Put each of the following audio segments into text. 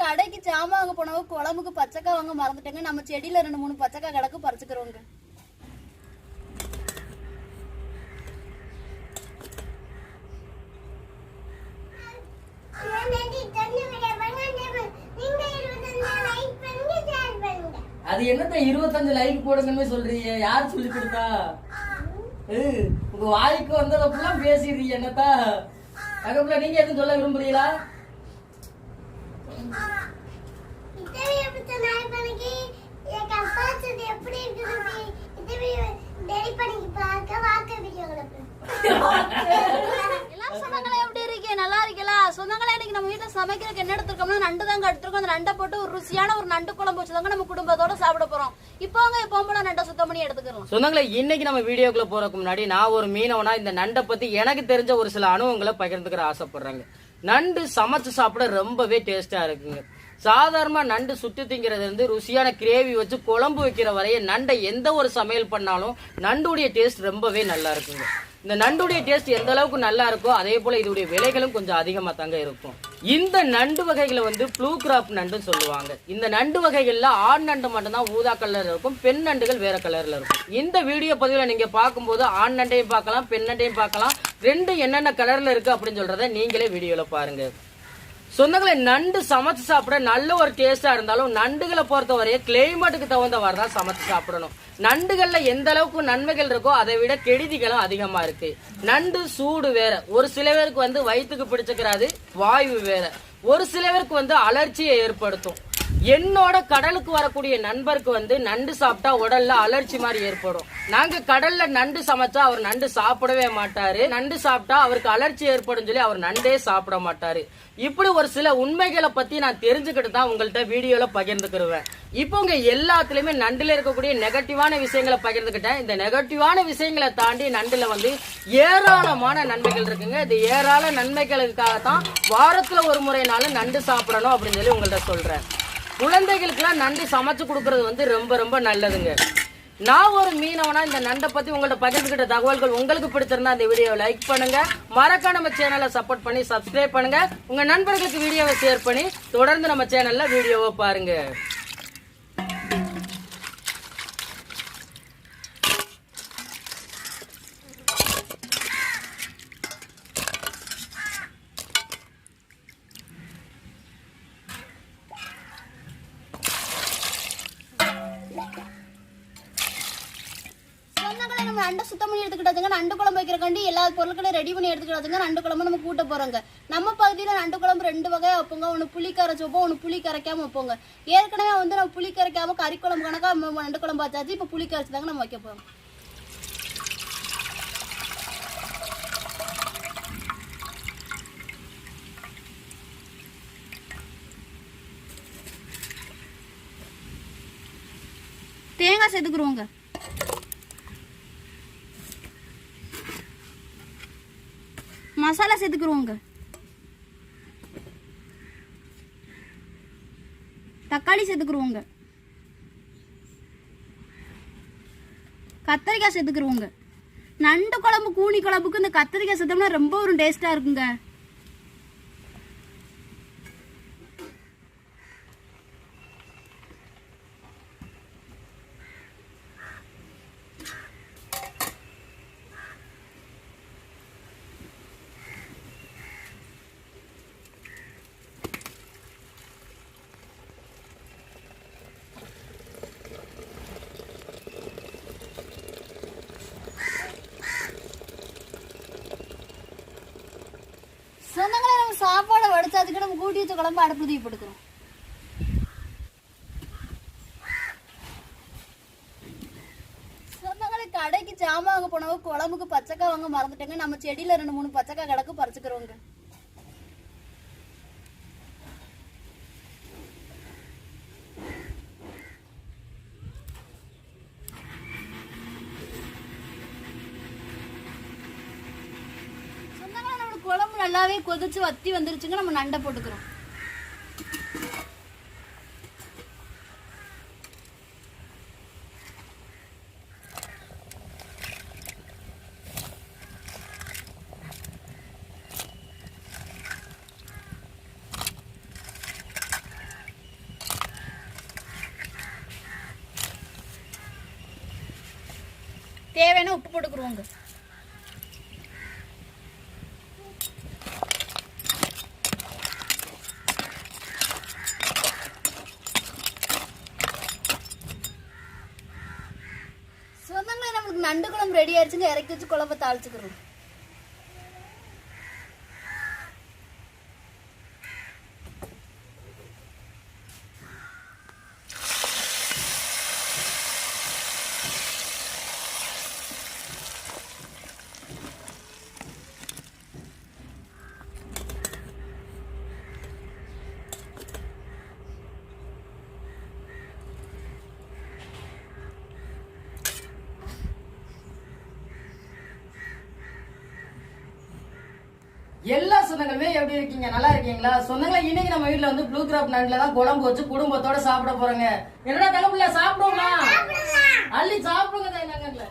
கடைக்கு ஜாமான் வாங்க போனவங்க குழம்புக்கு பச்சைக்காய் வாங்க மறந்துட்டேங்க. நம்ம செடியில ரெண்டு மூணு பச்சைக்காய் கிடக்கு பறிச்சுக்கிறோங்க. அது என்னத்த இருபத்தஞ்சு லைக் போடுங்கன்னு சொல்றீங்க? யார் சொல்லி கொடுத்தா? உங்க வாய்க்கு வந்ததப்பெல்லாம் பேசிடுறீங்க என்னத்தா? அதுக்கப்புறம் நீங்க எதுவும் சொல்ல விரும்புறீங்களா? சொந்தங்களே எப்படி இருக்கீங்க நல்லா இருக்கீங்களா சொந்தங்களே இன்னைக்கு நம்ம வீட்டில் சமைக்கிறதுக்கு என்ன எடுத்துருக்கோம்னா நண்டு தாங்க எடுத்துருக்கோம் அந்த நண்டை போட்டு ஒரு ருசியான ஒரு நண்டு குழம்பு வச்சுதாங்க நம்ம குடும்பத்தோட சாப்பிட போறோம் இப்போ அவங்க எப்போ போல நண்டை சுத்தம் பண்ணி எடுத்துக்கிறோம் சொந்தங்களே இன்னைக்கு நம்ம வீடியோக்குள்ள போறதுக்கு முன்னாடி நான் ஒரு மீனவனா இந்த நண்டை பத்தி எனக்கு தெரிஞ்ச ஒரு சில அனுபவங்களை பகிர்ந்துக்கிற ஆசைப்படுறாங்க. நண்டு சமைச்சு சாப்பிட ரொம்பவே டேஸ்டா இருக்குங்க. சாதாரணமா நண்டு சுட்டு திங்கிறது வந்து ருசியான கிரேவி வச்சு குழம்பு வைக்கிற வரைய நண்டை எந்த ஒரு சமையல் பண்ணாலும் நண்டுடைய டேஸ்ட் ரொம்பவே நல்லா இருக்குங்க. இந்த நண்டுடைய டேஸ்ட் எந்த அளவுக்கு நல்லா இருக்கோ அதே போல இதோடைய விலைகளும் கொஞ்சம் அதிகமா தாங்க இருக்கும். இந்த நண்டு வகைகளை வந்து ப்ளூ கிராப் நண்டுன்னு சொல்லுவாங்க. இந்த நண்டு வகைகள்ல ஆண் நண்டு மட்டும்தான் ஊதா கலர்ல இருக்கும் பெண் நண்டுகள் வேற கலர்ல இருக்கும். இந்த வீடியோ பதிவுல நீங்க பார்க்கும்போது ஆண் நண்டையும் பார்க்கலாம் பெண் நண்டையும் பார்க்கலாம். ரெண்டு என்னென்ன கலர்ல இருக்கு அப்படின்னு சொல்றத நீங்களே வீடியோல பாருங்க. சொந்தங்களை நண்டு சமைச்சு சாப்பிட நல்ல ஒரு டேஸ்டா இருந்தாலும் நண்டுகளை பொறுத்த வரைய கிளைமேட்டுக்கு தகுந்தவாறு தான் சமைச்சு சாப்பிடணும். நண்டுகள்ல எந்த அளவுக்கு நன்மைகள் இருக்கோ அதை விட கெடுதிகளும் அதிகமா இருக்கு. நண்டு சூடு வேற. ஒரு சில பேருக்கு வந்து வயிற்றுக்கு பிடிச்சிக்கிறாது வாயு வேற. ஒரு சில பேருக்கு வந்து அலர்ச்சியை ஏற்படுத்தும். என்னோட கடலுக்கு வரக்கூடிய நண்பருக்கு வந்து நண்டு சாப்பிட்டா உடல்ல அலர்ச்சி மாதிரி ஏற்படும். நாங்க கடல்ல நண்டு சமைச்சா அவர் நண்டு சாப்பிடவே மாட்டாரு. நண்டு சாப்பிட்டா அவருக்கு அலர்ச்சி ஏற்படும் சொல்லி அவர் நண்டே சாப்பிட மாட்டாரு. இப்படி ஒரு சில உண்மைகளை பத்தி நான் தெரிஞ்சுக்கிட்டு தான் உங்கள்ட்ட வீடியோல பகிர்ந்துக்கிருவேன். இப்போ உங்க எல்லாத்துலயுமே நண்டுல இருக்கக்கூடிய நெகட்டிவான விஷயங்களை பகிர்ந்துக்கிட்டேன். இந்த நெகட்டிவான விஷயங்களை தாண்டி நண்டுல வந்து ஏராளமான நன்மைகள் இருக்குங்க. இந்த ஏராள நன்மைகளுக்காக தான் வாரத்துல ஒரு முறைனாலும் நண்டு சாப்பிடணும் அப்படின்னு சொல்லி உங்கள்ட்ட சொல்றேன். குழந்தைகளுக்கெல்லாம் நண்டு சமைச்சு கொடுக்கறது வந்து ரொம்ப ரொம்ப நல்லதுங்க. நான் ஒரு மீனவனா இந்த நண்டை பத்தி உங்கள்ட்ட பகிர்ந்துகிட்ட தகவல்கள் உங்களுக்கு பிடிச்சிருந்தா இந்த வீடியோவை லைக் பண்ணுங்க. மறக்காம நம்ம சேனலை சப்போர்ட் பண்ணி சப்ஸ்கிரைப் பண்ணுங்க. உங்க நண்பர்களுக்கு வீடியோவை ஷேர் பண்ணி தொடர்ந்து நம்ம சேனல்ல வீடியோவை பாருங்க சொந்தங்களே நம்ம நண்டை சுத்தம் பண்ணி எடுத்துக்கிட்டதுங்க நண்டு எல்லா பொருட்களையும் ரெடி பண்ணி எடுத்துக்கிறதுங்க நண்டு குழம்பு நம்ம கூட்ட போகிறோங்க நம்ம பகுதியில் நண்டு குழம்பு ரெண்டு வகையாக வைப்போங்க. ஒன்று புளி கரைச்சி வைப்போம் ஒன்று புளி கரைக்காம வைப்போங்க. ஏற்கனவே வந்து நம்ம புளி கரைக்காம கறி குழம்பு கணக்காக நண்டு குழம்பு வச்சாச்சு. இப்போ புளி கரைச்சி தாங்க நம்ம வைக்க போகிறோம் தேங்காய் சேர்த்துக்குருவோங்க மசாலா சேர்த்துக்குருவோங்க. தக்காளி சேர்த்துக்குருவோங்க. கத்திரிக்காய் சேர்த்துக்குருவோங்க. நண்டு குழம்பு கூனி குழம்புக்கு இந்த கத்திரிக்காய் சேர்த்தோம்னா ரொம்ப ஒரு டேஸ்ட்டாக இருக்குங்க. சொந்தங்களே நம்ம சாப்பாடு வடிச்சதுக்கு நம்ம கூட்டி வச்ச குழம்பு அடுப்பு தூக்கி போட்டுக்கிறோம். சொந்தங்களே கடைக்கு ஜாமான் வாங்க போனவங்க குழம்புக்கு பச்சைக்காய் வாங்க மறந்துட்டேங்க. நம்ம செடியில ரெண்டு மூணு பச்சைக்காய் கிடக்கு பறிச்சுக்கிறோங்க நல்லாவே கொதிச்சு வத்தி வந்துருச்சுங்க நம்ம நண்டை போட்டுக்கிறோம். தேவையான உப்பு போட்டுக்குருவோங்க. நண்டு குழம்பு ரெடி ஆயிடுச்சுங்க. இறக்கி வச்சு குழம்பு தாளிச்சுக்கிறோம். எல்லா சொந்தங்களுமே எப்படி இருக்கீங்க? நல்லா இருக்கீங்களா? சொந்தங்களா இன்னைக்கு நம்ம வீட்ல வந்து ப்ளூ கிராப் நண்டுல தான் குழம்பு வச்சு குடும்பத்தோட சாப்பிட போறோங்க. என்னடா கிளம்புல சாப்பிடுவோமா? அள்ளி சாப்பிடுங்க தாய்நாங்கல்ல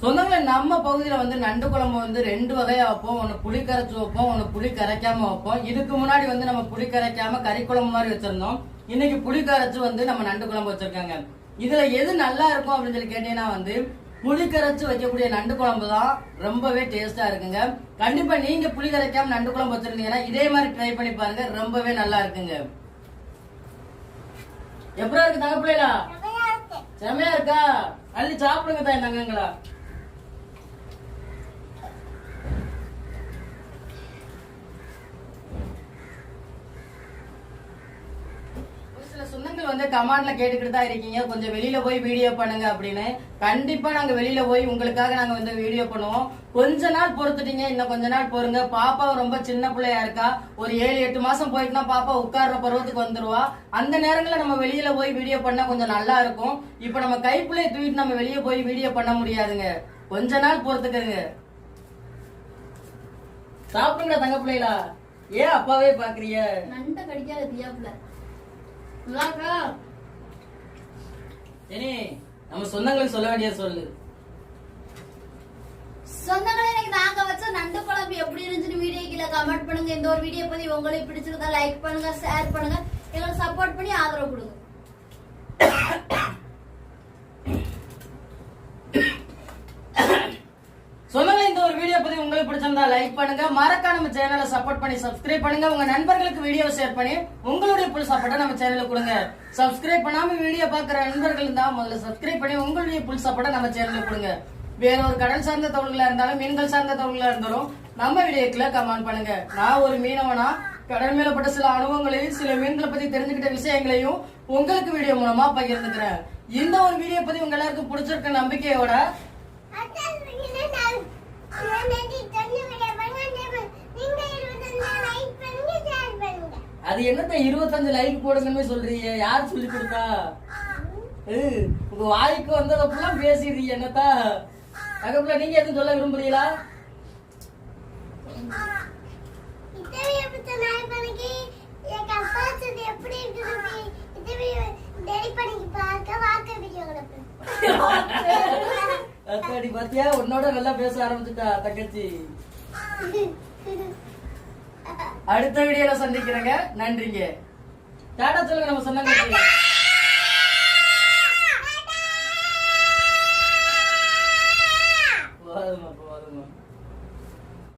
சொந்தங்கள நம்ம பகுதியில வந்து நண்டு குழம்பு வந்து ரெண்டு வகையா வைப்போம். ஒன்னு புளி கரைச்சு வைப்போம் ஒன்னு புளி கரைக்காம வைப்போம். இதுக்கு முன்னாடி வந்து நம்ம புளி கரைக்காம கறி குழம்பு மாதிரி வச்சிருந்தோம். இன்னைக்கு புளி கரைச்சு வந்து நம்ம நண்டு குழம்பு வச்சிருக்காங்க. இதுல எது நல்லா இருக்கும் அப்படின்னு சொல்லி கேட்டீங்கன்னா வந்து புளி கரைச்சு வைக்கக்கூடிய நண்டு குழம்பு தான் ரொம்பவே டேஸ்டா இருக்குங்க. கண்டிப்பா நீங்க புளி கரைக்காம நண்டு குழம்பு வச்சிருந்தீங்கன்னா இதே மாதிரி ட்ரை பண்ணி பாருங்க ரொம்பவே நல்லா இருக்குங்க. எப்படா இருக்கு தங்க பிள்ளைகளா செமையா இருக்கா? அள்ளி சாப்பிடுங்க தாய் தங்கங்களா ஒரு சில சொந்தங்கள் கமாண்ட்ல கேட்டுக்கிட்டு தான் இருக்கீங்க. கொஞ்சம் வெளியில போய் வீடியோ பண்ணுங்க அப்படின்னு. கண்டிப்பா நாங்க வெளியில போய் உங்களுக்காக நாங்க வந்து வீடியோ பண்ணுவோம். கொஞ்ச நாள் பொறுத்துட்டீங்க. இன்னும் கொஞ்ச நாள் பொறுங்க. பாப்பா ரொம்ப சின்ன பிள்ளையா இருக்கா? ஒரு ஏழு எட்டு மாசம் போயிட்டுனா பாப்பா உட்கார்ற பருவத்துக்கு வந்துருவா. அந்த நேரங்களில் நம்ம வெளியில போய் வீடியோ பண்ணா கொஞ்சம் நல்லா இருக்கும். இப்ப நம்ம கைப்பிள்ளைய தூக்கிட்டு நம்ம வெளியே போய் வீடியோ பண்ண முடியாதுங்க. கொஞ்ச நாள் பொறுத்துக்கங்க. சாப்பிடுங்க தங்க பிள்ளைகளா? ஏன் அப்பாவே பாக்குறீங்க? நண்டை கடிக்காத தியாப்புல. நம்ம சொந்தங்களுக்கு சொல்ல வேண்டிய சொல்லு. சொந்தங்களே எனக்கு நாங்க வச்ச நண்டு குழம்பு எப்படி இருந்துச்சுன்னு வீடியோ கீழே கமெண்ட் பண்ணுங்க. இந்த ஒரு வீடியோ பத்தி உங்களுக்கு பிடிச்சிருந்தா லைக் பண்ணுங்க ஷேர் பண்ணுங்க. எங்களுக்கு சப்போர்ட் பண்ணி ஆதரவு கொடுங்க சொந்தங்களே இந்த ஒரு வீடியோ பத்தி உங்களுக்கு பிடிச்சிருந்தா லைக் பண்ணுங்க. மறக்காம நம்ம சேனலை சப்போர்ட் பண்ணி சப்ஸ்கிரைப் பண்ணுங்க. உங்க நண்பர்களுக்கு வீடியோ ஷேர் பண்ணி உங்களுடைய புல் சப்போர்ட்டை நம்ம சேனலுக்கு கொடுங்க. சப்ஸ்கிரைப் பண்ணாம வீடியோ பாக்குற நண்பர்கள் இருந்தா முதல்ல சப்ஸ்கிரைப் பண்ணி உங்களுடைய புல் சப்போர்ட்டை நம்ம சேனலுக்கு கொடுங்க. வேற ஒரு கடல் சார்ந்த தொழில்களா இருந்தாலும் மீன்கள் சார்ந்த தொழில்களா இருந்தாலும் நம்ம வீடியோக்குள்ள கமெண்ட் பண்ணுங்க. நான் ஒரு மீனவனா கடல் மேலப்பட்ட சில அனுபவங்களையும் சில மீன்களை பத்தி தெரிஞ்சுக்கிட்ட விஷயங்களையும் உங்களுக்கு வீடியோ மூலமா பகிர்ந்துக்கிறேன். இந்த ஒரு வீடியோ பத்தி உங்க எல்லாருக்கும் பிடிச்சிருக்க நம்பிக்கையோட அது என்னத்த இருபத்தஞ்சு லைக் போடுங்கன்னு சொல்றீங்க? யார் சொல்லி கொடுத்தா? உங்க வாய்க்கு வந்ததப்பெல்லாம் பேசிடுறீங்க என்னத்தா? தகப்புல நீங்க எதுவும் சொல்ல விரும்புறீங்களா? அக்காடி பாத்தியா? உன்னோட நல்லா பேச ஆரம்பிச்சுட்டா தங்கச்சி. அடுத்த வீடியோல சந்திக்கிறேங்க. நன்றிங்க. டாடா சொல்லுங்க நம்ம சொன்னாங்க போதுமா?